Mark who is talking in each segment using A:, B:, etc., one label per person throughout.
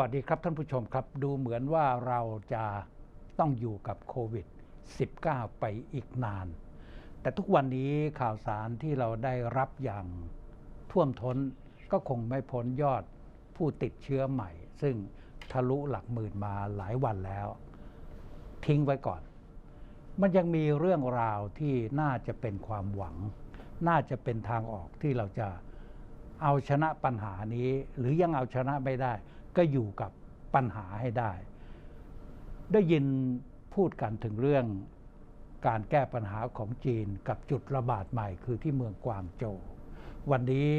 A: สวัสดีครับท่านผู้ชมครับ ดูเหมือนว่าเราจะต้องอยู่กับโควิด -19 ไปอีกนาน แต่ทุกวันนี้ข่าวสารที่เราได้รับอย่างท่วมท้นก็คงไม่พ้นยอดผู้ติดเชื้อใหม่ ซึ่งทะลุหลักหมื่นมาหลายวันแล้ว ทิ้งไว้ก่อน มันยังมีเรื่องราวที่น่าจะเป็นความหวัง น่าจะเป็นทางออกที่เราจะเอาชนะปัญหานี้ หรือยังเอาชนะไม่ได้ ก็อยู่กับปัญหาให้ได้ ได้ยินพูดกันถึงเรื่องการแก้ปัญหาของจีนกับจุดระบาดใหม่คือที่เมืองกวางโจววันนี้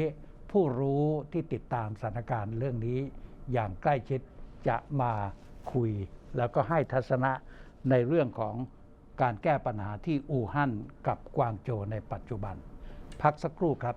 A: ผู้รู้ที่ติดตามสถานการณ์เรื่องนี้อย่างใกล้ชิดจะมาคุย แล้วก็ให้ทัศนะในเรื่องของการแก้ปัญหาที่อู่ฮั่นกับกวางโจวในปัจจุบัน พักสักครู่ครับ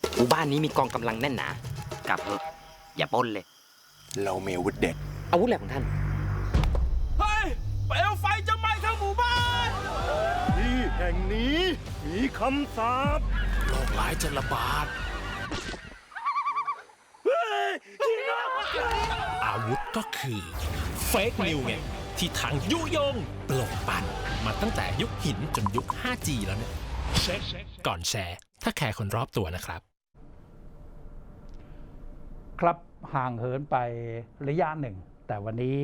B: มู่บ้านนี้มีกองกำลังแน่นหนากลับเถอะอย่าปล้นเลย
C: เรามีอาวุธเด็ด
B: อาวุธอะไรของท่าน
D: เฮ้ยเปลวไฟจะไหม้ทั้งหมู่บ้าน
C: ที่แห่งนี้มีคำสาป
D: โรคร้ายจะระบาด อาวุธก็คือเฟกนิวไง ที่ทางยุยงปลงปั่นมาตั้งแต่ยุคหินจนยุค 5G แล้วเนี่ยเช็คก่อนแชร์ ถ้าแคร์คนรอบตัวนะครับ
A: ครับห่างเหินไประยะหนึ่ง แต่วันนี้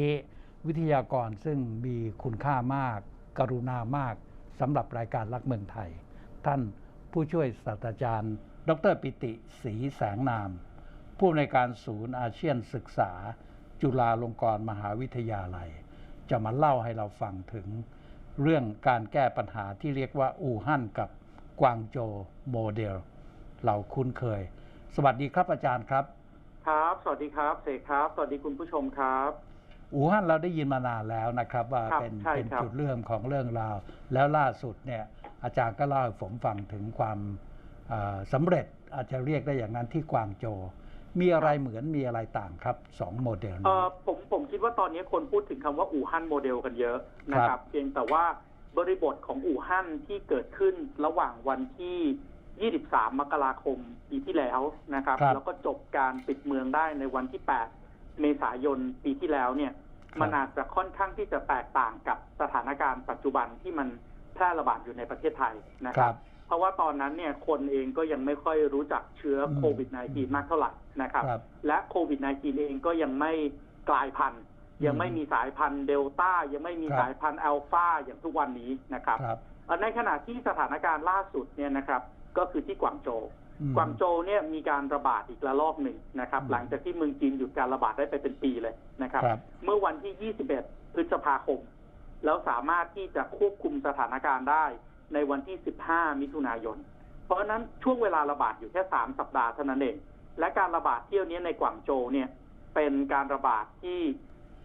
A: วิทยากรซึ่งมีคุณค่ามาก กรุณามากสำหรับรายการรักเมืองไทย ท่านผู้ช่วยศาสตราจารย์ ดรปิติศรีแสงนาม ผู้อำนวยการศูนย์อาเซียนศึกษา จุฬาลงกรณ์มหาวิทยาลัย จะมาเล่าให้เราฟังถึง เรื่องการแก้ปัญหาที่เรียกว่าอู่ฮั่นกับกวางโจโมเดล เราคุ้นเคย สวัสดีครับอาจารย์
E: ครับ สวัสดีครับเสกครับ สวัสดีคุณผู้ชมครับ
A: อู่ฮั่นเราได้ยินมานานแล้วนะครับ ว่า
E: ครับ
A: เป็น
E: ใช่
A: เป็น
E: ครับ
A: จุดเรื่องของเรื่องราว แล้วล่าสุดเนี่ยอาจารย์ก็เล่าให้ผมฟังถึงความเอ่อสำเร็จอาจจะเรียกได้อย่างนั้นที่กวางโจวมีอะไรเหมือนมีอะไรต่างครับสองโมเดล
E: เอ
A: นี้
E: อผมผมคิดว่าตอนนี้คนพูดถึงคำว่าอู่ฮั่นโมเดลกันเยอะนะค
A: ครั
E: รับ บ เพียงแต่ว่าบริบทของอู่ฮั่นที่เกิดขึ้นระหว่างวันที่ 23 มกราคมปีที่แล้วนะครับ
A: ครับ
E: แล้วก็จบการปิดเมืองได้ในวันที่ 8 เมษายนปีที่แล้วเนี่ย มันอาจจะค่อนข้างที่จะแตกต่างกับสถานการณ์ปัจจุบันที่มันแพร่ระบาดอยู่ในประเทศไทยนะ
A: ค
E: ค
A: รั
E: รับบเพราะว่าตอนนั้นเนี่ยคนเองก็ยังไม่ค่อยรู้จักเชื้อ
A: อืม
E: โควิด -19 มากเท่าไหร่นะครับ
A: ครับ
E: และโควิด -19 เองก็ยังไม่กลายพันธุ์ยังไม่มีสายพันธุ์เดลต้ายังไม่มี
A: ครับ
E: สายพันธุ์อัลฟาอย่างทุกวันนี้นะครับ
A: ครับ
E: เอ่อในขณะที่สถานการณ์ล่าสุดเนี่ยนะครับ ก็คือที่กวางโจว
A: อืม
E: กวางโจวเนี่ยมีการระบาดอีกระลอกหนึ่งนะครับ
A: อืม
E: หลังจากที่เมืองจีนหยุดการระบาดได้ไปเป็นปีเลยนะครับ
A: ครับ
E: เมื่อวันที่ 21 พฤษภาคม แล้วสามารถที่จะควบคุมสถานการณ์ได้ในวันที่ 15 มิถุนายน เพราะฉะนั้นช่วงเวลาระบาดอยู่แค่ 3 สัปดาห์เท่านั้นเอง และการระบาดเที่ยวนี้ในกวางโจวเนี่ยเป็นการระบาดที่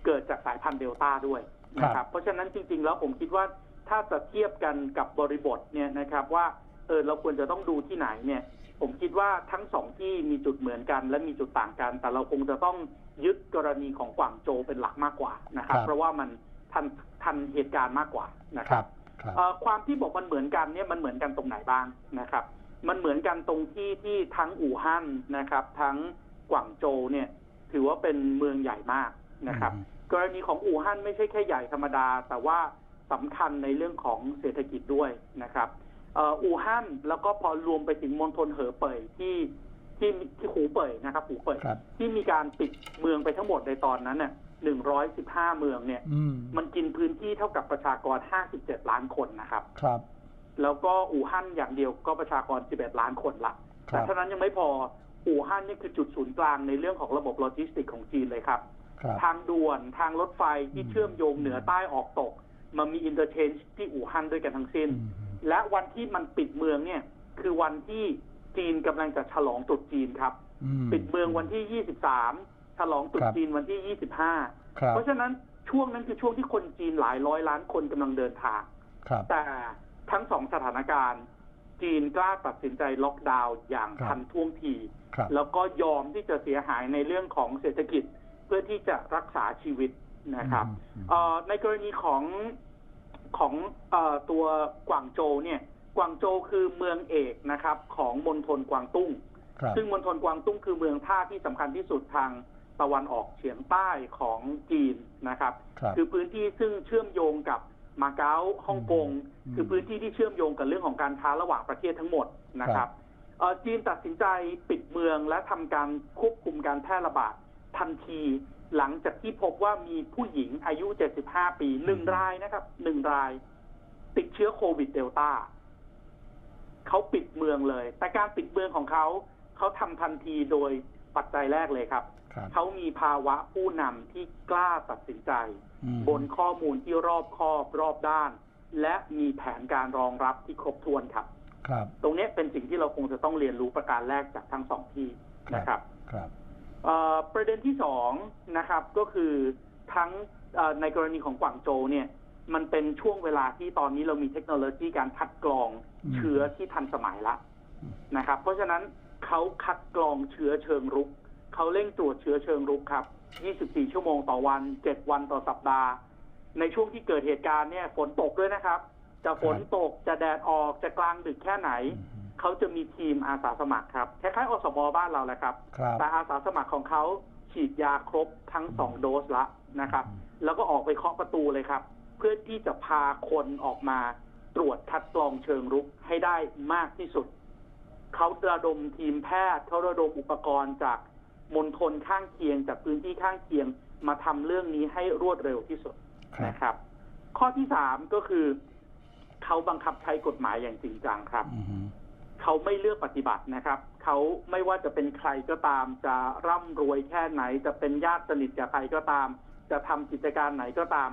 E: เกิดจากสายพันธุ์เดลต้าด้วยนะค
A: ครั
E: รับ
A: บ
E: เพราะฉะนั้นจริง ๆ แล้วผมคิดว่าถ้าจะเทียบกันกับบริบทเนี่ยนะครับว่าเออเราควรจะต้องดูที่ไหนเนี่ย ผมคิดว่าทั้งสองที่มีจุดเหมือนกัน และมีจุดต่างกัน แต่เราคงจะต้องยึดกรณีของกวางโจวเป็นหลักมากกว่านะครับ
A: ครับ
E: เพราะว่ามันทันทันเหตุการณ์มากกว่านะค
A: ครั
E: รั
A: บบครับ
E: เอ่อความที่บอกมันเหมือนกันเนี่ยมันเหมือนกันตรงไหนบ้างนะครับ มันเหมือนกันตรงที่ที่ทั้งอู่ฮั่นนะครับ ทั้งกวางโจวเนี่ย ถือว่าเป็นเมืองใหญ่มากนะครับ
A: อืม
E: กรณีของอู่ฮั่นไม่ใช่แค่ใหญ่ธรรมดา แต่ว่าสำคัญในเรื่องของเศรษฐกิจด้วยนะครับเอ่ออู่ฮั่นแล้วก็พอรวมไปถึงมณฑลเหอเป่ยที่ที่ที่หูเป่ยนะครับหูเป่ย
A: ครับ
E: ที่มีการปิดเมืองไปทั้งหมดในตอนนั้นเนี่ยหนึ่งร้อยสิบห้าเมืองเนี่ย
A: อืม
E: มันกินพื้นที่เท่ากับประชากร57ล้านคนนะครับ
A: ครับ
E: แล้วก็อู่ฮั่นอย่างเดียวก็ประชากร11ล้านคนละ
A: ครั
E: แต่
A: บ
E: เท่านั้นยังไม่พออู่ฮั่นนี่คือจุดศูนย์กลางในเรื่องของระบบโลจิสติกของจีนเลยครับ
A: ครับ
E: ทางด่วนทางรถไฟที่
A: อืม
E: เชื่อมโยงเหนือใต้ออกตก มันมีอินเตอร์เชนจ์ที่อู่ฮั่นด้วยกันทั้งสิ้น
A: อืม
E: และวันที่มันปิดเมืองเนี่ย คือวันที่จีนกำลังจะฉลองตรุษจีนครับ
A: อืม
E: ปิดเมืองวันที่ 23 ฉลองตรุษ
A: ครับ
E: จีนวันที่ 25
A: ครับ
E: เพราะฉะนั้นช่วงนั้นคือช่วงที่คนจีนหลายร้อยล้านคนกำลังเดินทาง
A: ครับ
E: แต่ทั้งสองสถานการณ์จีนกล้าตัดสินใจล็อกดาวน์อย่าง
A: ครับ
E: ทันท่วงที
A: ครับ
E: แล้วก็ยอมที่จะเสียหายในเรื่องของเศรษฐกิจเพื่อที่จะรักษาชีวิตนะครับ
A: อืม
E: เอ่อในกรณีของ ของเอ่อตัวกวางโจวเนี่ย กวางโจวคือเมืองเอกนะครับ ของมณฑลกวางตุ้ง
A: ครับ
E: ซึ่งมณฑลกวางตุ้งคือเมืองท่าที่สำคัญที่สุดทางตะวันออกเฉียงใต้ของจีนนะครับ
A: ครับ
E: คือพื้นที่ซึ่งเชื่อมโยงกับมาเก๊าฮ่องกง
A: อืม
E: คือพื้นที่ที่เชื่อมโยงกับเรื่องของการค้าระหว่างประเทศทั้งหมดนะครับเอ่อจีนตัดสินใจปิดเมืองและทำการควบคุมการแพร่ระบาดทันที หลังจากที่พบว่ามีผู้หญิงอายุ 75 ปีหนึ่งรายนะครับหนึ่งราย ติดเชื้อโควิดเดลต้าเขาปิดเมืองเลย แต่การปิดเมืองของเขาเขาทำทันทีโดยปัจจัยแรกเลยครับ
A: ครับ
E: เขามีภาวะผู้นำที่กล้าตัดสินใจ
A: อืม
E: บนข้อมูลที่รอบคอบรอบด้าน และมีแผนการรองรับที่ครบถ้วนครับ
A: ครับ
E: ตรงนี้เป็นสิ่งที่เราคงจะต้องเรียนรู้ประการแรกจากทั้งสองที่นะครับ
A: ครับ
E: เอ่อ ประเด็นที่สองนะครับก็คือทั้งเอ่อในกรณีของกวางโจวเนี่ย มันเป็นช่วงเวลาที่ตอนนี้เรามีเทคโนโลยีการคัดกรอง
A: อืม
E: เชื้อที่ทันสมัยละ
A: อืม
E: นะครับ เพราะฉะนั้นเขาคัดกรองเชื้อเชิงรุกเขาเร่งตรวจเชื้อเชิงรุกครับ 24 ชั่วโมงต่อวัน 7 วันต่อสัปดาห์ ในช่วงที่เกิดเหตุการณ์เนี่ย ฝนตกด้วยนะครับ จะฝนตกจะแดดออกจะกลางดึกแค่ไหน
A: อืม
E: เขาจะมีทีมอาสาสมัครครับคล้ายๆอสมบ้านเราแหละครับ
A: ครับ
E: แต่อาสาสมัครของเขาฉีดยาครบทั้งสองโดสละนะครับ แล้วก็ออกไปเคาะประตูเลยครับ เพื่อที่จะพาคนออกมาตรวจคัดกรองเชิงรุกให้ได้มากที่สุด เขาระดมทีมแพทย์เขาระดมอุปกรณ์จากมณฑลข้างเคียงจากพื้นที่ข้างเคียงมาทำเรื่องนี้ให้รวดเร็วที่สุด
A: ครับ
E: นะครับ ข้อที่สามก็คือ เขาบังคับใช้กฎหมายอย่างจริงจังครับ
A: อืม
E: เขาไม่เลือกปฏิบัตินะครับ เขาไม่ว่าจะเป็นใครก็ตาม จะร่ำรวยแค่ไหน จะเป็นญาติสนิทกับใครก็ตาม จะทำกิจการไหนก็ตาม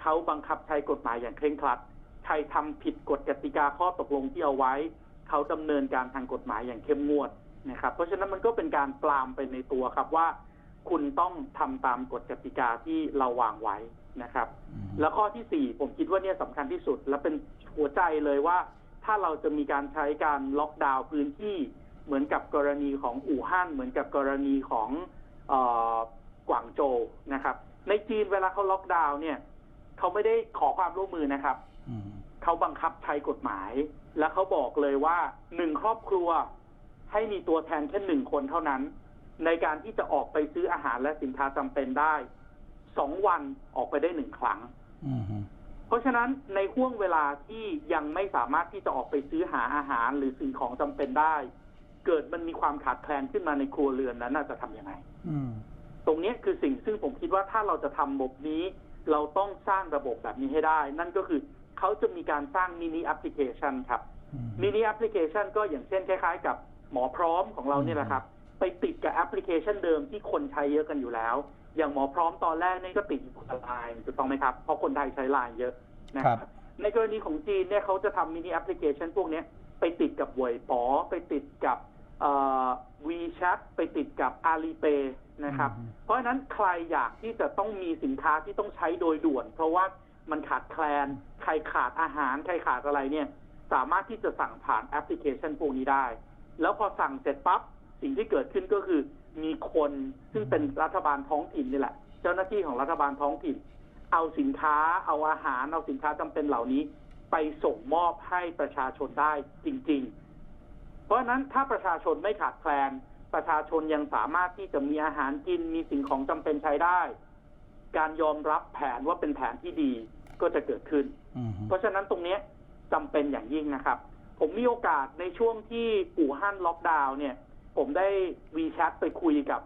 E: เขาบังคับใช้กฎหมายอย่างเคร่งครัด ใครทำผิดกฎกติกาข้อตกลงที่เอาไว้ เขาดำเนินการทางกฎหมายอย่างเข้มงวดนะครับ เพราะฉะนั้นมันก็เป็นการปรามไปในตัวครับว่า คุณต้องทำตามกฎกติกาที่เราวางไว้นะครับ
A: อืม
E: แล้วข้อที่สี่ผมคิดว่าเนี่ยสำคัญที่สุด และเป็นหัวใจเลยว่า ถ้าเราจะมีการใช้การล็อกดาวน์พื้นที่เหมือนกับกรณีของอู่ฮั่นเหมือนกับกรณีของเออกวางโจวนะครับ ในจีนเวลาเขาล็อกดาวน์เนี่ยเขาไม่ได้ขอความร่วมมือนะครับ
A: อืม
E: เขาบังคับใช้กฎหมาย และเขาบอกเลยว่าหนึ่งครอบครัวให้มีตัวแทนแค่หนึ่งคนเท่านั้น ในการที่จะออกไปซื้ออาหารและสินค้าจำเป็นได้สองวันออกไปได้หนึ่งครั้ง
A: อืม
E: เพราะฉะนั้นในห่วงเวลาที่ยังไม่สามารถที่จะออกไปซื้อหาอาหารหรือสิ่งของจำเป็นได้ เกิดมันมีความขาดแคลนขึ้นมาในครัวเรือนนั้นน่าจะทำยังไง
A: อืม
E: ตรงนี้คือสิ่งซึ่งผมคิดว่าถ้าเราจะทำระบบนี้ เราต้องสร้างระบบแบบนี้ให้ได้ นั่นก็คือเขาจะมีการสร้างมินิแอปพลิเคชันครับ
A: อืม
E: มินิแอปพลิเคชันก็อย่างเช่นคล้ายๆ กับหมอพร้อมของเราเนี่ยแหละครับ ไปติดกับแอปพลิเคชันเดิมที่คนใช้เยอะกันอยู่แล้ว อย่างหมอพร้อมตอนแรกนี่ก็ติดอยู่กับไลน์ถูกต้องไหมครับ เพราะคนไทยใช้ไลน์เยอะนะค
A: ครั
E: รับบในกรณีของจีนเนี่ยเขาจะทำมินิแอปพลิเคชันพวกเนี้ยไปติดกับหวยป๋อไปติดกับเอ่อ WeChat ไปติดกับ Alipay นะครับ
A: อืม
E: เพราะฉะนั้นใครอยากที่จะต้องมีสินค้าที่ต้องใช้โดยด่วน เพราะว่ามันขาดแคลน ใครขาดอาหาร ใครขาดอะไรเนี่ย สามารถที่จะสั่งผ่านแอปพลิเคชันพวกนี้ได้ แล้วพอสั่งเสร็จปั๊บสิ่งที่เกิดขึ้นก็คือ มีคนซึ่งเป็นรัฐบาลท้องถิ่นนี่แหละ เจ้าหน้าที่ของรัฐบาลท้องถิ่น เอาสินค้าเอาอาหารเอาสินค้าจำเป็นเหล่านี้ ไปส่งมอบให้ประชาชนได้จริง ๆ เพราะฉะนั้นถ้าประชาชนไม่ขาดแคลนประชาชนยังสามารถที่จะมีอาหารกินมีสิ่งของจำเป็นใช้ได้ การยอมรับแผนว่าเป็นแผนที่ดีก็จะเกิดขึ้น
A: อืม
E: เพราะฉะนั้นตรงเนี้ยจำเป็นอย่างยิ่งนะครับ ผมมีโอกาสในช่วงที่อู่ฮั่นล็อกดาวน์เนี่ย ผมได้วีแชทไปคุยกับ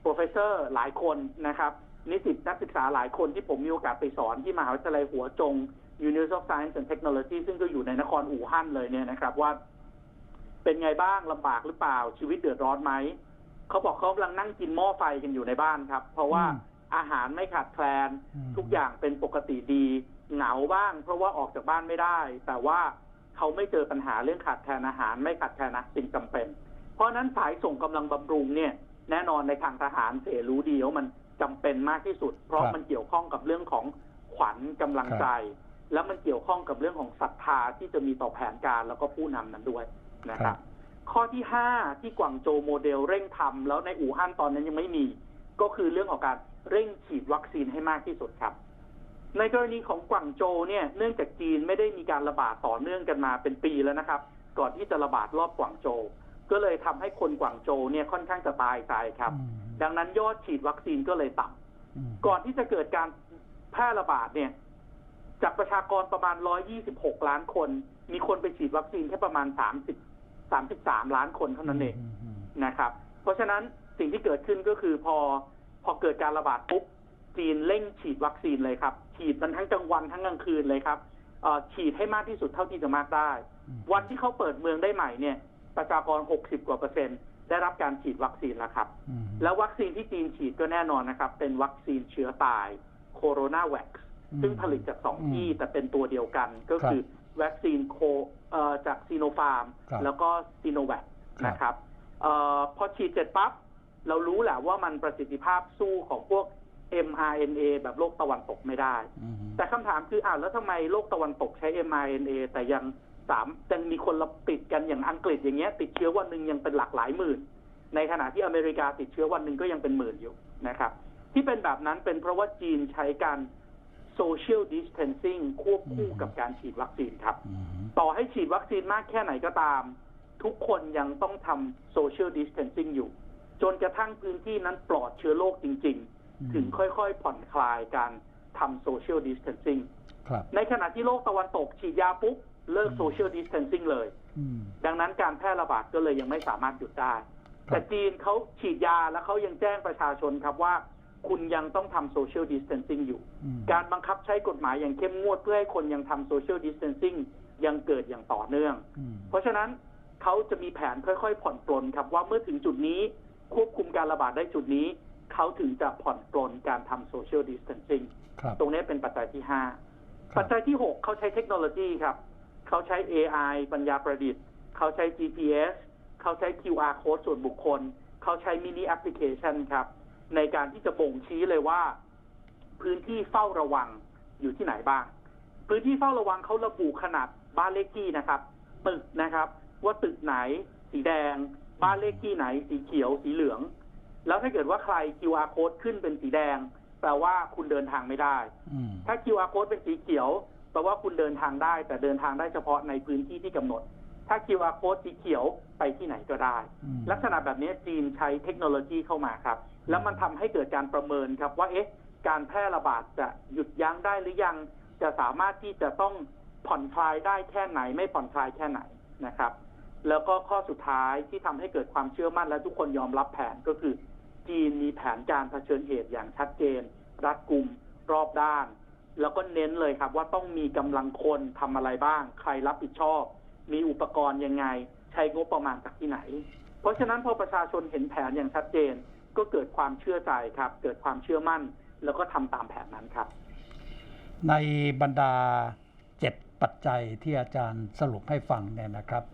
E: โปรเฟสเซอร์หลายคนนะครับ นิสิตนักศึกษาหลายคนที่ผมมีโอกาสไปสอนที่มหาวิทยาลัยหัวจง University of Science and Technology ซึ่งก็อยู่ในนครอู่ฮั่นเลยเนี่ยนะครับ ว่าเป็นไงบ้างลำบากหรือเปล่าชีวิตเดือดร้อนไหมเขาบอกเขากำลังนั่งกินหม้อไฟกันอยู่ในบ้านครับ เพราะว่า
A: อืม
E: อาหารไม่ขาดแคลน
A: อืม
E: ทุกอย่างเป็นปกติดีเหงาบ้าง เพราะว่าออกจากบ้านไม่ได้ แต่ว่าเขาไม่เจอปัญหาเรื่องขาดแคลนอาหาร ไม่ขาดแคลนสิ่งจำเป็น เพราะฉะนั้นสายส่งกำลังบำรุงเนี่ยแน่นอนในทางทหารเสรู้ดีว่ามันจำเป็นมากที่สุด เพราะ
A: ครับ
E: มันเกี่ยวข้องกับเรื่องของขวัญกำลังใจ แล้วมันเกี่ยวข้องกับเรื่องของศรัทธาที่จะมีต่อแผนการแล้วก็ผู้นำนั้นด้วยนะค
A: ครั
E: รับ
A: บ
E: ข้อที่ห้าที่กวางโจวโมเดลเร่งทำแล้วในอู่ฮั่นตอนนั้นยังไม่มี ก็คือเรื่องของการเร่งฉีดวัคซีนให้มากที่สุดครับ ในกรณีของกวางโจวเนี่ยเนื่องจากจีนไม่ได้มีการระบาดต่อเนื่องกันมาเป็นปีแล้วนะครับ ก่อนที่จะระบาดรอบกวางโจว ก็เลยทำให้คนกวางโจวเนี่ยค่อนข้างจะตายใจครับ
A: อืม
E: ดังนั้นยอดฉีดวัคซีนก็เลยต่ำ
A: อืม
E: ก่อนที่จะเกิดการแพร่ระบาดเนี่ย จากประชากรประมาณ 126 ล้านคน มีคนไปฉีดวัคซีนแค่ประมาณ 30 33 ล้านคนเท่านั้นเอง
A: มม
E: นะครับ เพราะฉะนั้นสิ่งที่เกิดขึ้นก็คือพอพอเกิดการระบาดปุ๊บจีนเร่งฉีดวัคซีนเลยครับ ฉีดมันทั้งกลางวันทั้งกลางคืนเลยครับเอ่อฉีดให้มากที่สุดเท่าที่จะมากได้
A: อืม
E: วันที่เขาเปิดเมืองได้ใหม่เนี่ย ประชากร 60 กว่าเปอร์เซ็นต์ได้รับการฉีดวัคซีนแล้วครับ
A: อืม
E: แล้ววัคซีนที่จีนฉีดก็แน่นอนนะครับ เป็นวัคซีนเชื้อตายโคโรนาแวค
A: อืม
E: ซึ่งผลิตจากสอง
A: อืม
E: ที่แต่เป็นตัวเดียวกันก็คือวัคซีนโคเอ่อจากซีโนฟาร์ม
A: ครับ
E: แล้วก็ซีโนแวค
A: ครับ
E: นะครับเออพอฉีดเสร็จปั๊บ เรารู้แหละว่ามันประสิทธิภาพสู้ของพวก mRNA แบบโลกตะวันตกไม่ได้
A: อืม
E: แต่คำถามคืออ้าวแล้วทำไมโลกตะวันตกใช้ mRNA แต่ยัง สามยังมีคนรับติดกันอย่างอังกฤษอย่างเงี้ย ติดเชื้อวันหนึ่งยังเป็นหลักหลายหมื่น ในขณะที่อเมริกาติดเชื้อวันหนึ่งก็ยังเป็นหมื่นอยู่นะครับ ที่เป็นแบบนั้นเป็นเพราะว่าจีนใช้การ social distancing ควบคู่กับการฉีดวัคซีนครับ
A: อืม
E: ต่อให้ฉีดวัคซีนมากแค่ไหนก็ตาม ทุกคนยังต้องทำ social distancing อยู่ จนกระทั่งพื้นที่นั้นปลอดเชื้อโรคจริง ๆ ถึงค่อยๆ ผ่อนคลายการทำ social distancing
A: ครับ
E: ในขณะที่โลกตะวันตกฉีดยาปุ๊บ เลิก
A: อืม
E: social distancing เลย
A: อืม
E: ดังนั้นการแพร่ระบาดก็เลยยังไม่สามารถหยุดได้
A: ครับ
E: แต่จีนเขาฉีดยาแล้วเขายังแจ้งประชาชนครับว่า คุณยังต้องทำ social distancing อยู่
A: อืม
E: การบังคับใช้กฎหมายอย่างเข้มงวดเพื่อให้คนยังทำ social distancing ยังเกิดอย่างต่อเนื่อง
A: อืม
E: เพราะฉะนั้นเขาจะมีแผนค่อยๆผ่อนปลนครับว่าเมื่อถึงจุดนี้ควบคุมการระบาดได้จุดนี้ เขาถึงจะผ่อนปลนการทำ social distancing
A: ครับ
E: ตรงนี้เป็นปัจจัยที่ห้า
A: ครับ
E: ปัจจัยที่หกเขาใช้เทคโนโลยีครับ เขาใช้ AI ปัญญาประดิษฐ์ เขาใช้ GPS เขาใช้ QR code ส่วนบุคคล เขาใช้มินิแอปพลิเคชันครับ ในการที่จะบ่งชี้เลยว่า พื้นที่เฝ้าระวังอยู่ที่ไหนบ้าง พื้นที่เฝ้าระวังเขาระบุขนาดบ้านเลขที่นะครับ ตึกนะครับ ว่าตึกไหน สีแดง บ้านเลขที่ไหน สีเขียว สีเหลือง แล้วถ้าเกิดว่าใคร QR code ขึ้นเป็นสีแดง แปลว่าคุณเดินทางไม่ได้
A: อืม
E: ถ้า QR code เป็นสีเขียว แปลว่าคุณเดินทางได้ แต่เดินทางได้เฉพาะในพื้นที่ที่กำหนด ถ้า QR code สีเขียวไปที่ไหนก็ได้
A: อืม
E: ลักษณะแบบนี้จีนใช้เทคโนโลยีเข้ามาครับ แล้วมันทำให้เกิดการประเมินครับว่าเอ๊ะการแพร่ระบาดจะหยุดยั้งได้หรือยังจะสามารถที่จะต้องผ่อนคลายได้แค่ไหน ไม่ผ่อนคลายแค่ไหนนะครับ แล้วก็ข้อสุดท้ายที่ทำให้เกิดความเชื่อมั่นและทุกคนยอมรับแผนก็คือ จีนมีแผนการเผชิญเหตุอย่างชัดเจน รัดกุมรอบด้าน แล้วก็เน้นเลยครับ ว่าต้องมีกำลังคนทำอะไรบ้าง ใครรับผิดชอบ มีอุปกรณ์ยังไง ใช้งบประมาณจากที่ไหน เพราะฉะนั้นพอประชาชนเห็นแผนอย่างชัดเจน ก็เกิดความเชื่อใจครับ เกิดความเชื่อมั่น แล้วก็ทำตามแผนนั้นครับ
A: ในบรรดาเจ็ดปัจจัยที่อาจารย์สรุปให้ฟังเนี่ยนะครับ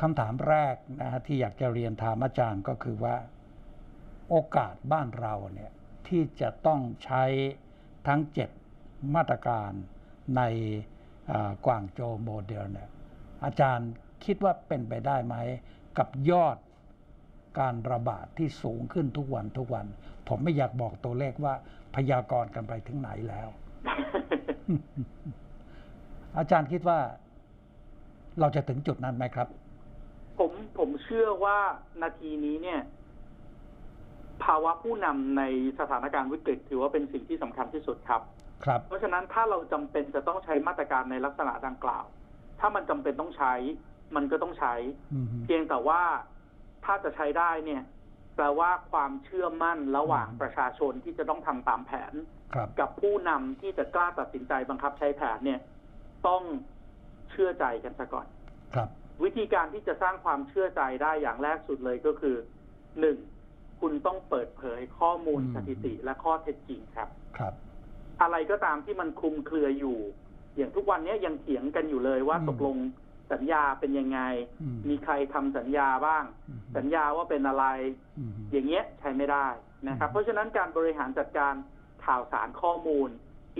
A: คำถามแรกนะฮะที่อยากจะเรียนถามอาจารย์ก็คือว่า โอกาสบ้านเราเนี่ยที่จะต้องใช้ ทั้งเจ็ดมาตรการในกวางโจโมเดลเนี่ยอาจารย์คิดว่าเป็นไปได้ไหม กับยอดการระบาดที่สูงขึ้นทุกวันทุกวัน ผมไม่อยากบอกตัวเลขว่าพยากรณ์กันไปถึงไหนแล้ว อาจารย์คิดว่า เราจะถึงจุดนั้นไหมครับ
E: ผมผมเชื่อว่านาทีนี้เนี่ย ภาวะผู้นำในสถานการณ์วิกฤตถือว่าเป็นสิ่งที่สำคัญที่สุดครับ
A: ครับ
E: เพราะฉะนั้นถ้าเราจำเป็นจะต้องใช้มาตรการในลักษณะดังกล่าว ถ้ามันจำเป็นต้องใช้ มันก็ต้องใช้
A: อืม
E: เพียงแต่ว่าถ้าจะใช้ได้เนี่ยแปลว่าความเชื่อมั่นระหว่าง
A: อืม
E: ประชาชนที่จะต้องทำตามแผน
A: ครับ
E: กับผู้นำที่จะกล้าตัดสินใจบังคับใช้แผนเนี่ย ต้องเชื่อใจกันซะก่อน
A: ครับ
E: วิธีการที่จะสร้างความเชื่อใจได้อย่างแรกสุดเลยก็คือหนึ่ง คุณต้องเปิดเผยข้อมูล
A: อืม
E: สถิติและข้อเท็จจริงครับ
A: ครับ
E: อะไรก็ตามที่มันคลุมเครืออยู่ อย่างทุกวันนี้ยังเถียงกันอยู่เลยว่า
A: อืม
E: ตกลงสัญญาเป็นยังไง
A: อืม
E: มีใครทำสัญญาบ้าง
A: อืม
E: สัญญาว่าเป็นอะไร
A: อืม
E: อย่างเงี้ยใช้ไม่ได้นะครับ
A: อืม
E: เพราะฉะนั้นการบริหารจัดการข่าวสารข้อมูล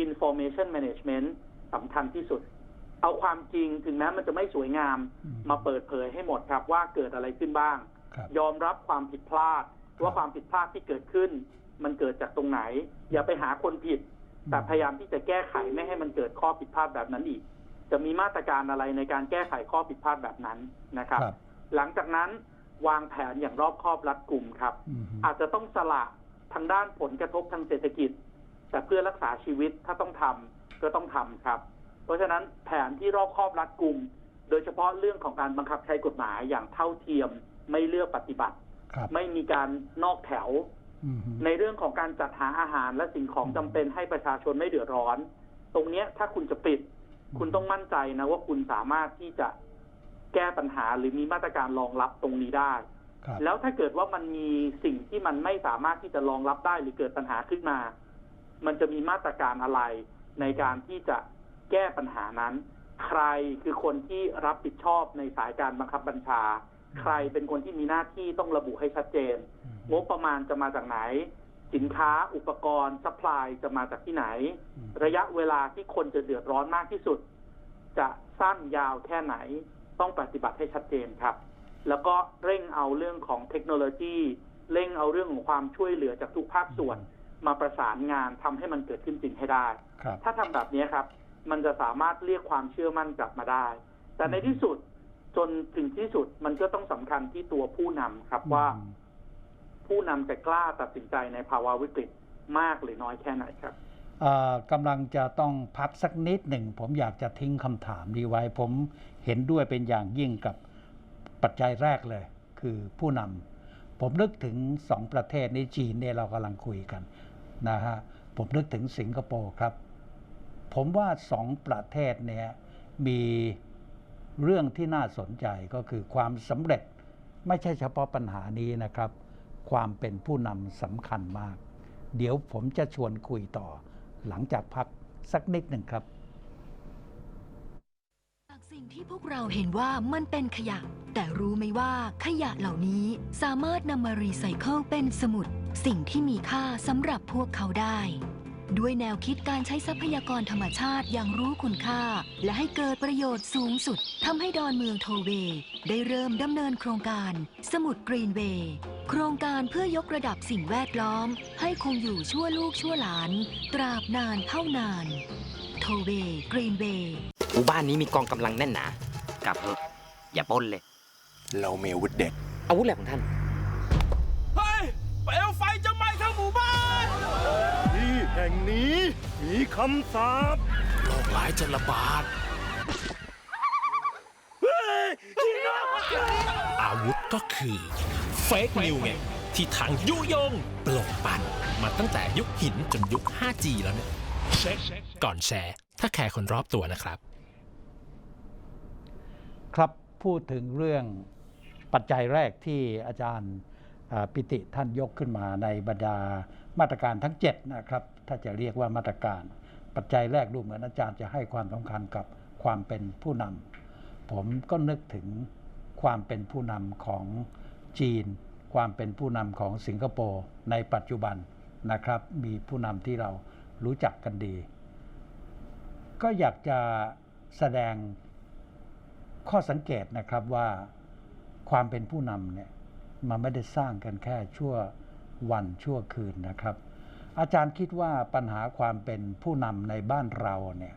E: information management สำคัญที่สุด เอาความจริงถึงแม้มันจะไม่สวยงาม
A: อื
E: มาเปิดเผยให้หมดครับว่าเกิดอะไรขึ้นบ้าง
A: ครับ
E: ยอมรับความผิดพลาด ว่าความผิดพลาดที่เกิดขึ้น มันเกิดจากตรงไหน อย่าไปหาคนผิด แต่พยายามที่จะแก้ไขไม่ให้มันเกิดข้อผิดพลาดแบบนั้นอีก จะมีมาตรการอะไรในการแก้ไขข้อผิดพลาดแบบนั้นนะครับ
A: ครับ
E: หลังจากนั้นวางแผนอย่างรอบคอบรัดกุมครับ
A: อืม
E: อาจจะต้องสละทางด้านผลกระทบทางเศรษฐกิจ แต่เพื่อรักษาชีวิตถ้าต้องทำก็ต้องทำครับ เพราะฉะนั้นแผนที่รอบคอบรัดกุมโดยเฉพาะเรื่องของการบังคับใช้กฎหมายอย่างเท่าเทียมไม่เลือกปฏิบัติ
A: ครับ
E: ไม่มีการนอกแถว
A: อืม
E: ในเรื่องของการจัดหาอาหารและสิ่งของจำเป็นให้ประชาชนไม่เดือดร้อน ตรงเนี้ยถ้าคุณจะปิด คุณต้องมั่นใจนะว่าคุณสามารถที่จะแก้ปัญหาหรือมีมาตรการรองรับตรงนี้ได้
A: ครับ
E: แล้วถ้าเกิดว่ามันมีสิ่งที่มันไม่สามารถที่จะรองรับได้หรือเกิดปัญหาขึ้นมา มันจะมีมาตรการอะไรในการที่จะแก้ปัญหานั้น ใครคือคนที่รับผิดชอบในสายการบังคับบัญชา ใครเป็นคนที่มีหน้าที่ต้องระบุให้ชัดเจน
A: อืม
E: งบประมาณจะมาจากไหน สินค้าอุปกรณ์ซัพพลายจะมาจากที่ไหน
A: อืม
E: ระยะเวลาที่คนจะเดือดร้อนมากที่สุด จะสั้นยาวแค่ไหน ต้องปฏิบัติให้ชัดเจนครับ แล้วก็เร่งเอาเรื่องของเทคโนโลยี เร่งเอาเรื่องของความช่วยเหลือจากทุกภาคส่วน มาประสานงานทำให้มันเกิดขึ้นจริงให้ได้
A: ครับ
E: ถ้าทำแบบนี้ครับ มันจะสามารถเรียกความเชื่อมั่นกลับมาได้ แต่ในที่สุด จนถึงที่สุดมันก็ต้องสำคัญที่ตัวผู้นำครับว่า
A: อืม
E: ผู้นำจะกล้าตัดสินใจในภาวะวิกฤตมากหรือน้อยแค่ไหนครับ
A: เอ่อกำลังจะต้องพักสักนิดหนึ่ง ผมอยากจะทิ้งคำถามนี้ไว้ ผมเห็นด้วยเป็นอย่างยิ่งกับปัจจัยแรกเลย คือผู้นำผมนึกถึงสองประเทศนี้จีนเนี่ยเรากำลังคุยกันนะฮะผมนึกถึงสิงคโปร์ครับ ผมว่าสองประเทศเนี่ยมี เรื่องที่น่าสนใจก็คือความสำเร็จไม่ใช่เฉพาะปัญหานี้นะครับ ความเป็นผู้นำสำคัญมาก เดี๋ยวผมจะชวนคุยต่อ หลังจากพักสักนิดหนึ่งครับ
F: จากสิ่งที่พวกเราเห็นว่ามันเป็นขยะ แต่รู้ไหมว่าขยะเหล่านี้สามารถนำมารีไซเคิลเป็นสมุด สิ่งที่มีค่าสำหรับพวกเขาได้ ด้วยแนวคิดการใช้ทรัพยากรธรรมชาติอย่างรู้คุณค่า และให้เกิดประโยชน์สูงสุดทำให้ดอนเมืองโทเวย์ได้เริ่มดำเนินโครงการ สมุดกรีนเวย์โครงการเพื่อยกระดับสิ่งแวดล้อม ให้คงอยู่ชั่วลูกชั่วหลาน ตราบนานเท่านาน โทเวย์กรีนเวย์
B: หมู่บ้านนี้มีกองกำลังแน่นหนากลับเถอะอย่าปล้นเลย
C: เรามีอาวุธเด็ด
B: อาวุธอะไรของท่าน
D: เฮ้ยเปลวไฟจะไหม้ทั้งหมู่บ้าน
C: ที่ แห่งนี้ มีคำสาป
D: โรคร้ายจะระบาด อาวุธก็คือเฟกนิวไงที่ทางยุยงปลกปั่นมาตั้งแต่ยุคหินจนยุค 5G แล้วเนี่ยเช็คก่อนแชร์ ถ้าแคร์คนรอบตัวนะครับ
A: ครับพูดถึงเรื่องปัจจัยแรกที่อาจารย์อ่าปิติท่านยกขึ้นมาในบรรดามาตรการทั้ง 7 นะครับ ถ้าจะเรียกว่ามาตรการ ปัจจัยแรกดูเหมือนอาจารย์จะให้ความสำคัญกับความเป็นผู้นำผมก็นึกถึงความเป็นผู้นำของจีน ความเป็นผู้นำของสิงคโปร์ในปัจจุบันนะครับ มีผู้นำที่เรารู้จักกันดี ก็อยากจะแสดงข้อสังเกตนะครับว่าความเป็นผู้นำเนี่ยมันไม่ได้สร้างกันแค่ชั่ววันชั่วคืนนะครับ อาจารย์คิดว่าปัญหาความเป็นผู้นำในบ้านเราเนี่ย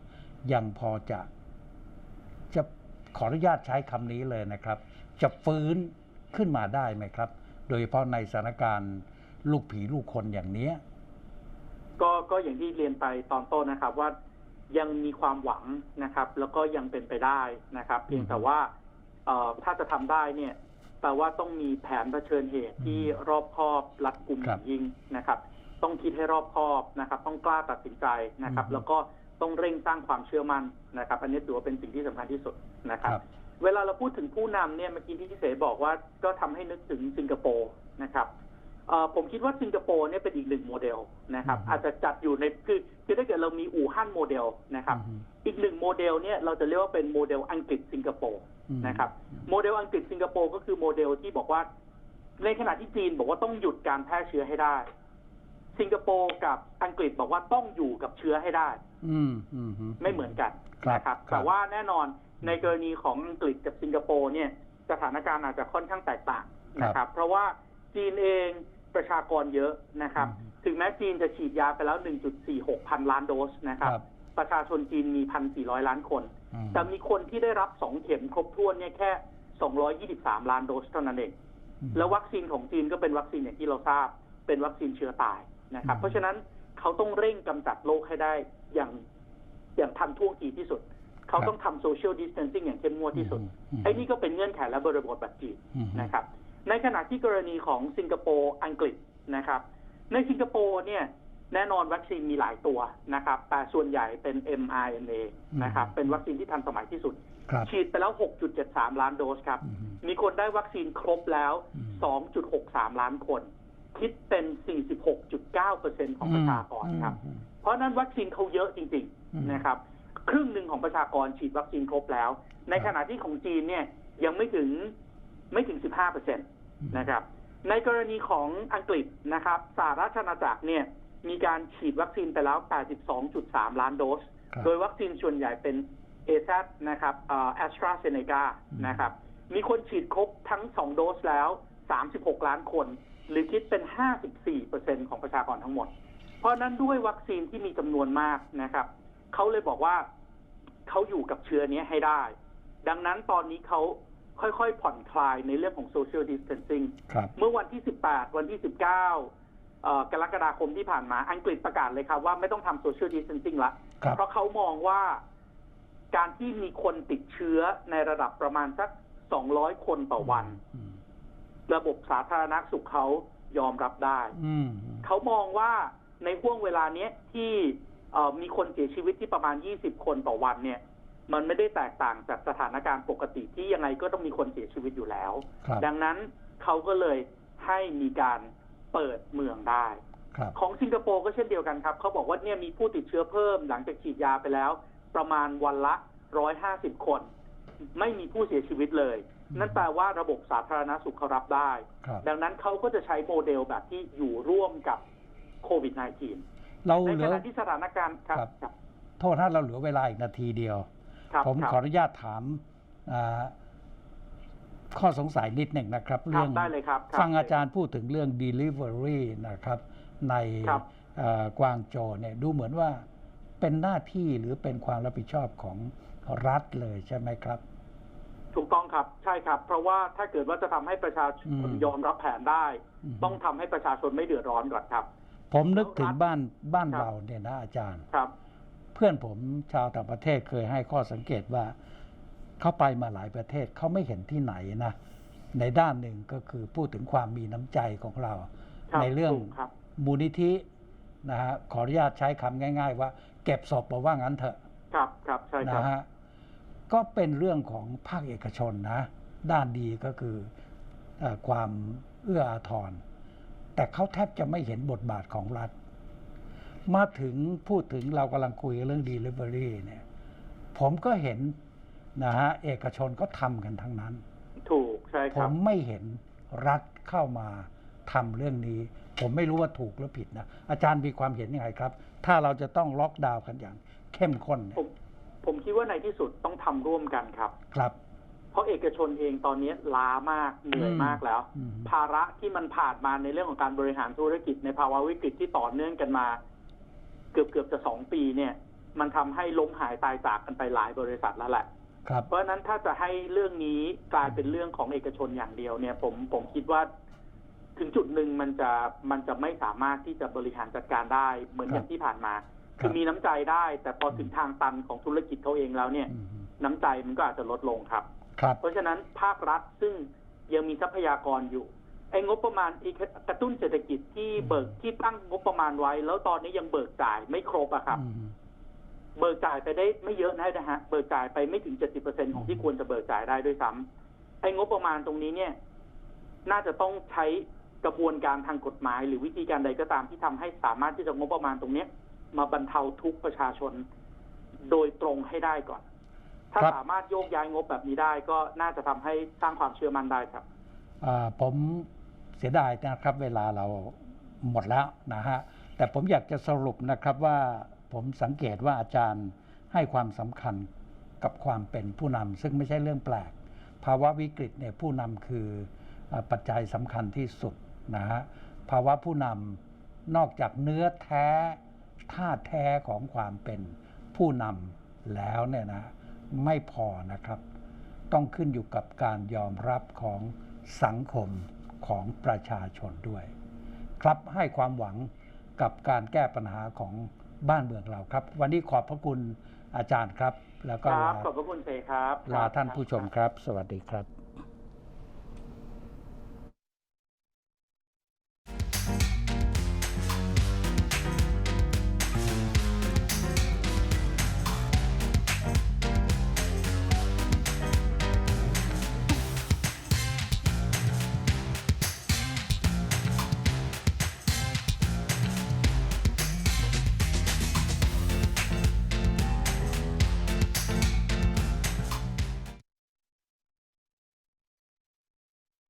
A: ยังพอจะจะขออนุญาตใช้คำนี้เลยนะครับ จะฟื้นขึ้นมาได้ไหมครับ โดยเฉพาะในสถานการณ์ลูกผีลูกคนอย่างเนี้ย
E: ก็ก็อย่างที่เรียนไปตอนต้นนะครับว่ายังมีความหวังนะครับ แล้วก็ยังเป็นไปได้นะครับ เพียงแต่ว่าเอ่อถ้าจะทำได้เนี่ยแปลว่าต้องมีแผนเผชิญเหตุที่รอบคอบรัดกุม
A: ครับ
E: อย่างยิ่งนะครับ ต้องคิดให้รอบคอบนะครับ ต้องกล้าตัดสินใจนะครับ
A: อืม
E: แล้วก็ต้องเร่งสร้างความเชื่อมั่นนะครับ อันนี้ถือว่าเป็นสิ่งที่สำคัญที่สุดนะครับ
A: ครับ
E: เวลาเราพูดถึงผู้นำเนี่ยเมื่อกี้ที่พี่เสบอกว่าก็ทำให้นึกถึงสิงคโปร์นะครับเอ่อผมคิดว่าสิงคโปร์เนี่ยเป็นอีกหนึ่งโมเดลนะครับ
A: อืม
E: อาจจะจัดอยู่ในคือคือถ้าเกิดเรามีอู่ฮั่นโมเดลนะครับ
A: อืม
E: อีกหนึ่งโมเดลเนี่ยเราจะเรียกว่าเป็นโมเดลอังกฤษสิงคโปร์
A: อืม
E: นะครับโมเดลอังกฤษสิงคโปร์ก็คือโมเดลที่บอกว่า ในขณะที่จีนบอกว่าต้องหยุดการแพร่เชื้อให้ได้ สิงคโปร์กับอังกฤษบอกว่าต้องอยู่กับเชื้อให้ได้
A: อืมอืม
E: ไม่เหมือนกัน
A: ครับ
E: นะครับ
A: ครับ
E: แต่ว่าแน่นอนในกรณีของอังกฤษกับสิงคโปร์เนี่ยสถานการณ์อาจจะค่อนข้างแตกต่างนะครับ เพราะว่าจีนเองประชากรเยอะนะครับ
A: อืม
E: ถึงแม้จีนจะฉีดยาไปแล้ว 1.46 พันล้านโดสนะครับ
A: ครับ
E: ประชาชนจีนมี 1,400 ล้านคน
A: อืม
E: แต่มีคนที่ได้รับ 2 เข็มครบถ้วนเนี่ยแค่ 223 ล้านโดสเท่านั้นเอง แล้ววัคซีนของจีนก็เป็นวัคซีนอย่างที่เราทราบ เป็นวัคซีนเชื้อตาย นะครับ
A: อืม
E: เพราะฉะนั้นเขาต้องเร่งกำจัดโรคให้ได้อย่างอย่างทันท่วงทีที่สุด เขาต้องทำโซเชียลดิสเทนซิ่งอย่างเข้มงวดที่สุด
A: ม
E: ไอ้นี่ก็เป็นเงื่อนไขและบริบทแบบจีน
A: อืม
E: นะครับ ในขณะที่กรณีของสิงคโปร์อังกฤษนะครับ ในสิงคโปร์เนี่ยแน่นอนวัคซีนมีหลายตัวนะครับ แต่ส่วนใหญ่เป็น mRNA นะครับ เป็นวัคซีนที่ทันสมัยที่สุด
A: ครับ
E: ฉีดไปแล้ว 6.73 ล้านโดสครับ
A: อืม
E: มีคนได้วัคซีนครบแล้ว
A: อืม
E: 2.63 ล้านคน คิดเป็น 46.9%ของประชากรครับ
A: อืม
E: เพราะฉะนั้นวัคซีนเขาเยอะจริง
A: อืม
E: ๆนะครับ ครึ่งหนึ่งของประชากรฉีดวัคซีนครบแล้ว ในขณะที่ของจีนเนี่ยยังไม่ถึงไม่ถึง 15%นะครับ ในกรณีของอังกฤษนะครับสหราชอาณาจักรเนี่ยมีการฉีดวัคซีนไปแล้ว 82.3 ล้านโดส
A: ครับ
E: โดยวัคซีนส่วนใหญ่เป็นเอซนะครับแอสตราเซเนกา
A: อืม
E: นะครับ มีคนฉีดครบทั้ง 2 โดสแล้ว 36 ล้านคน หรือคิดเป็น 54%ของประชากรทั้งหมด เพราะฉะนั้นด้วยวัคซีนที่มีจำนวนมากนะครับ เขาเลยบอกว่าเขาอยู่กับเชื้อนี้ให้ได้ ดังนั้นตอนนี้เขาค่อยๆ ผ่อนคลายในเรื่องของ social distancing
A: ครับ
E: เมื่อวันที่ 18 วันที่ 19เอ่อกรกฎาคมที่ผ่านมาอังกฤษประกาศเลยครับว่าไม่ต้องทำ social distancing ละ
A: ครับ
E: เพราะเขามองว่าการที่มีคนติดเชื้อในระดับประมาณสัก 200 คนต่อวัน
A: อืม
E: ระบบสาธารณสุขเขายอมรับได้
A: อืม
E: เขามองว่าในห่วงเวลาเนี้ยที่เอ่อมีคนเสียชีวิตที่ประมาณ 20 คนต่อวันเนี่ย มันไม่ได้แตกต่างจากสถานการณ์ปกติที่ยังไงก็ต้องมีคนเสียชีวิตอยู่แล้ว
A: ครับ
E: ดังนั้นเขาก็เลยให้มีการเปิดเมืองได้
A: ครับ
E: ของสิงคโปร์ก็เช่นเดียวกันครับ เขาบอกว่าเนี่ยมีผู้ติดเชื้อเพิ่มหลังจากฉีดยาไปแล้ว ประมาณวันละ 150 คน ไม่มีผู้เสียชีวิตเลย นั่นแปลว่าระบบสาธารณสุขเขารับได้
A: ครับ
E: ดังนั้นเขาก็จะใช้โมเดลแบบที่อยู่ร่วมกับโควิด -19
A: เรา
E: ใน
A: เห
E: ข
A: ลือ
E: ณะที่สถานการณ์ครับ
A: ครับ
E: ครับ
A: โทษถ้าเราเหลือเวลาอีกนาทีเดียว
E: ครับ
A: ผม
E: ครับ
A: ขออนุญาตถามอ่าข้อสงสัยนิดหนึ่งนะครับ
E: ครั
A: เรื่
E: บได้เลยครับครับ
A: ฟังอาจารย์พูดถึงเรื่อง delivery นะครับ ใน
E: ครับ
A: เอ่อกวางโจวเนี่ยดูเหมือนว่าเป็นหน้าที่หรือเป็นความรับผิดชอบของรัฐเลยใช่ไหมครับ
E: ถูกต้องครับใช่ครับ เพราะว่าถ้าเกิดว่าจะทำให้ประชาชน
A: อืม
E: ยอมรับแผนได้
A: อืม
E: ต้องทำให้ประชาชนไม่เดือดร้อนก่อนครับ
A: ผมนึกถึง
E: รัฐ
A: บ้านบ้าน
E: ครับ
A: เราเนี่ยนะอาจารย์
E: ครับ
A: เพื่อนผมชาวต่างประเทศเคยให้ข้อสังเกตว่าเขาไปมาหลายประเทศเขาไม่เห็นที่ไหนนะในด้านหนึ่งก็คือพูดถึงความมีน้ำใจของเรา
E: ครับ
A: ในเรื่อง
E: ถูกครับ
A: มูลนิธินะฮะขออนุญาตใช้คำง่าย ๆ ว่า เก็บศพมาว่างั้นเถอะ
E: ครับครับใช่ครับ
A: นะฮะ ก็เป็นเรื่องของภาคเอกชนนะ ด้านดีก็คือเออความเอื้ออาทร แต่เขาแทบจะไม่เห็นบทบาทของรัฐ มาถึงพูดถึงเรากำลังคุยเรื่อง Delivery เนี่ย ผมก็เห็นนะฮะเอกชนก็ทำกันทั้งนั้น
E: ถูกใช่
A: ผ
E: ครับ
A: มไม่เห็นรัฐเข้ามาทำเรื่องนี้ ผมไม่รู้ว่าถูกหรือผิดนะ อาจารย์มีความเห็นยังไงครับ ถ้าเราจะต้องล็อกดาวน์กันอย่างเข้มข้นเนี่
E: ผ
A: ย
E: ม ผมคิดว่าในที่สุดต้องทำร่วมกันครับ
A: ครับ
E: เพราะเอกชนเองตอนนี้ล้ามากเหนื่อยมากแล้ว
A: อืม
E: ภาระที่มันผ่านมาในเรื่องของการบริหารธุรกิจในภาวะวิกฤตที่ต่อเนื่องกันมา เกือบเกือบจะสองปีเนี่ย มันทำให้ล้มหายตายจากกันไปหลายบริษัทแล้วแหละ
A: ครับ
E: เพราะฉะนั้นถ้าจะให้เรื่องนี้กลายเป็นเรื่องของเอกชนอย่างเดียวเนี่ย ผมผมคิดว่า ถึงจุดหนึ่งมันจะมันจะไม่สามารถที่จะบริหารจัดการได้เหมือน
A: ครับ
E: อย่างที่ผ่านมา
A: ครับ
E: คือมีน้ำใจได้ แต่พอถึงทางตันของธุรกิจเขาเองแล้วเนี่ย
A: อืม
E: น้ำใจมันก็อาจจะลดลงครับ
A: ครับ
E: เพราะฉะนั้นภาครัฐซึ่งยังมีทรัพยากรอยู่ไอ้งบประมาณอีกกระตุ้นเศรษฐกิจที่เบิกที่ตั้งงบประมาณไว้ แล้วตอนนี้ยังเบิกจ่ายไม่ครบอะครับ
A: อืม
E: เบิกจ่ายไปได้ไม่เยอะนะฮะเบิกจ่ายไปไม่ถึง70%ของที่ควรจะเบิกจ่ายได้ด้วยซ้ำไอ้งบประมาณตรงนี้เนี่ย น่าจะต้องใช้กระบวนการทางกฎหมาย หรือวิธีการใดก็ตามที่ทำให้สามารถที่จะงบประมาณตรงเนี้ย มาบรรเทาทุกข์ประชาชนโดยตรงให้ได้ก่อน ถ้า
A: ครับ
E: สามารถโยกย้ายงบแบบนี้ได้ก็น่าจะทำให้สร้างความเชื่อมั่นได้ครับ
A: อ่าผมเสียดายนะครับเวลาเราหมดแล้วนะฮะแต่ผมอยากจะสรุปนะครับว่าผมสังเกตว่าอาจารย์ให้ความสำคัญกับความเป็นผู้นำซึ่งไม่ใช่เรื่องแปลก ภาวะวิกฤตเนี่ยผู้นำคืออาปัจจัยสำคัญที่สุดนะฮะภาวะผู้นำนอกจากเนื้อแท้ ท่าแท้ของความเป็นผู้นำแล้วเนี่ยนะไม่พอนะครับ ต้องขึ้นอยู่กับการยอมรับของสังคมของประชาชนด้วย ครับให้ความหวังกับการแก้ปัญหาของบ้านเมืองเราครับ วันนี้ขอบพระคุณอาจารย์ครับ แล้วก็
E: ครั
A: ลา
E: บขอบพระคุณเสกครับ
A: ลาท่านผู้ชมครับ สวัสดีครับ